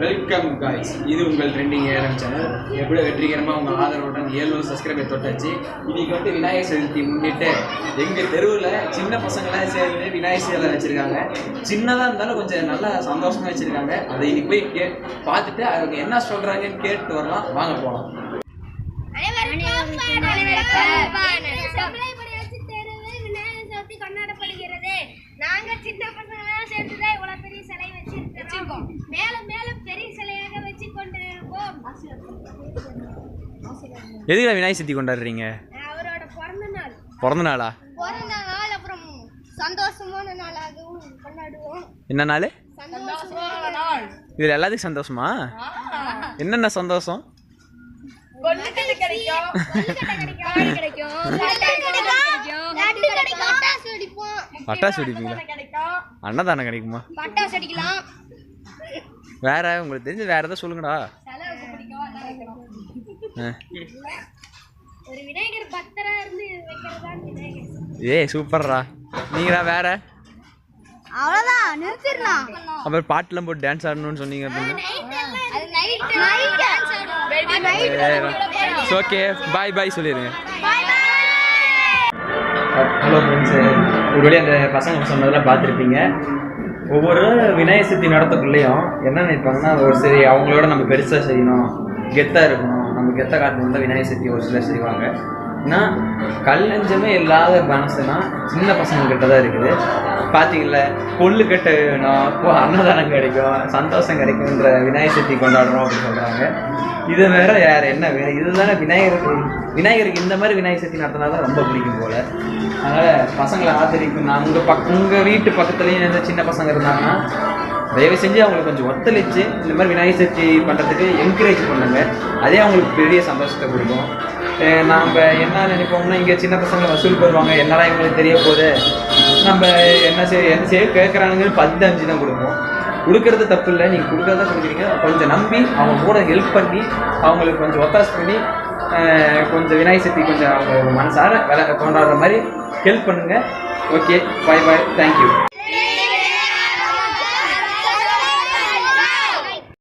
Welcome guys இது உங்கள் trending ஏரம் channel எப்படி வெற்றிகரமாக உங்கள் ஆதரவுடன் ஏழு சப்ஸ்கிரைபர் தொட்டாச்சு. இன்னைக்கு வந்து விநாயகர் சதுர்த்தி முன்னிட்டு எங்கள் தெருவில் சின்ன பசங்களாம் சேர்ந்து விநாயகர் சேலை வச்சுருக்காங்க. சின்னதாக இருந்தாலும் கொஞ்சம் நல்லா சந்தோஷமாக வச்சுருக்காங்க. அதை இன்னைக்கு போய் கே பார்த்துட்டு அவங்க என்ன சொல்கிறாங்கன்னு கேட்டு வரலாம். வாங்க போகலாம் கொண்டாடப்படுகிறது நாங்க சின்ன பசங்க சேர்ந்துதான் இவ்வளவு பெரிய சிலை வச்சிருக்கோம் மேலும் எதுக்கு விநாயகர் சதுர்த்தி கொண்டாடுறீங்க? அவரோட பிறந்த நாள் பிறந்த நாளா பிறந்த நாள் அப்புறம் சந்தோஷமான நாளாகவும் கொண்டாடுவோம் என்ன நாள்? இதில் எல்லாத்துக்கும் சந்தோஷமா? என்னென்ன சந்தோஷம்? பட்டாசு வெடிப்பீங்களா? அன்னதானம் கிடைக்குமா? பட்டாசு அடிக்கலாம் வேற உங்களுக்கு தெரிஞ்சு வேற ஏதாவது சொல்லுங்கடா. ஒரு விநாயகர் பக்தரா இருந்து வைக்கிறதான் விநாயகர். ஏய் சூப்பர்ரா. நீங்களா வேற? அவ்வளவுதான் நிறுத்திடலாம். அப்புறம் பாட்டுலாம் போட்டு டான்ஸ் ஆடணும்னு சொன்னீங்க அப்படின்னு. அது night night okay bye bye சொல்லிடுங்க பை பை ஹலோ ஃப்ரெண்ட்ஸு ஒருவேளை அந்த பசங்க சொன்னதெல்லாம் பார்த்துருப்பீங்க. ஒவ்வொரு விநாயகர் சதுர்த்தி நடத்தக்குள்ளேயும் என்ன நினைப்பாங்கன்னா ஒரு சரி அவங்களோட நம்ம பெருசாக செய்யணும். கெத்தாக இருக்கணும். நம்ம கெத்த காட்டு வந்து விநாயகர் சதுர்த்தி ஒரு சிலர் செய்வாங்க. ஏன்னா கல்லஞ்சமே இல்லாத மனசுனா சின்ன பசங்க கிட்ட தான் இருக்குது. பார்த்தீங்களா கொள்ளு கட்ட வேணும் அன்னதானம் கிடைக்கும் சந்தோஷம் கிடைக்கும்ன்ற விநாயகர் சதுர்த்தி கொண்டாடுறோம் அப்படின்னு சொல்கிறாங்க இது வேற யார் என்ன வேணும் இதுதானே விநாயகருக்கு விநாயகருக்கு இந்த மாதிரி விநாயகர் சதுர்த்தி நடத்தினா தான் ரொம்ப பிடிக்கும் போல். அதனால் பசங்களை ஆதரிக்கும். நான் உங்கள் பக் உங்கள் வீட்டு பக்கத்துலேயும் எந்த சின்ன பசங்க இருந்தாங்கன்னா தயவு செஞ்சு அவங்களுக்கு கொஞ்சம் ஒத்துழைச்சு இந்த மாதிரி விநாயகர் சதுர்த்தி பண்ணுறதுக்கு என்கரேஜ் பண்ணுங்க. அதே அவங்களுக்கு பெரிய சந்தோஷத்தை கொடுக்கும். நாம் என்ன நினைப்போம்னா இங்கே சின்ன பசங்க வசூல் பண்ணுவாங்க. என்னடா இவங்களுக்கு தெரிய போகுது? நம்ம என்ன செய்ய என்ன செய்ய கேட்குறானுங்கன்னு பத்து அஞ்சு தான் கொடுப்போம். கொடுக்கறது தப்பு இல்லை. நீங்கள் கொடுக்கறத கொடுக்குறீங்க. கொஞ்சம் நம்பி அவங்க கூட ஹெல்ப் பண்ணி அவங்களுக்கு கொஞ்சம் ஒத்தாசு பண்ணி கொஞ்சம் விநாயகர் சக்தி கொஞ்சம் அவங்க மனசார வில கொண்டாடுற மாதிரி ஹெல்ப் பண்ணுங்கள் ஓகே பாய் பாய் தேங்க்யூ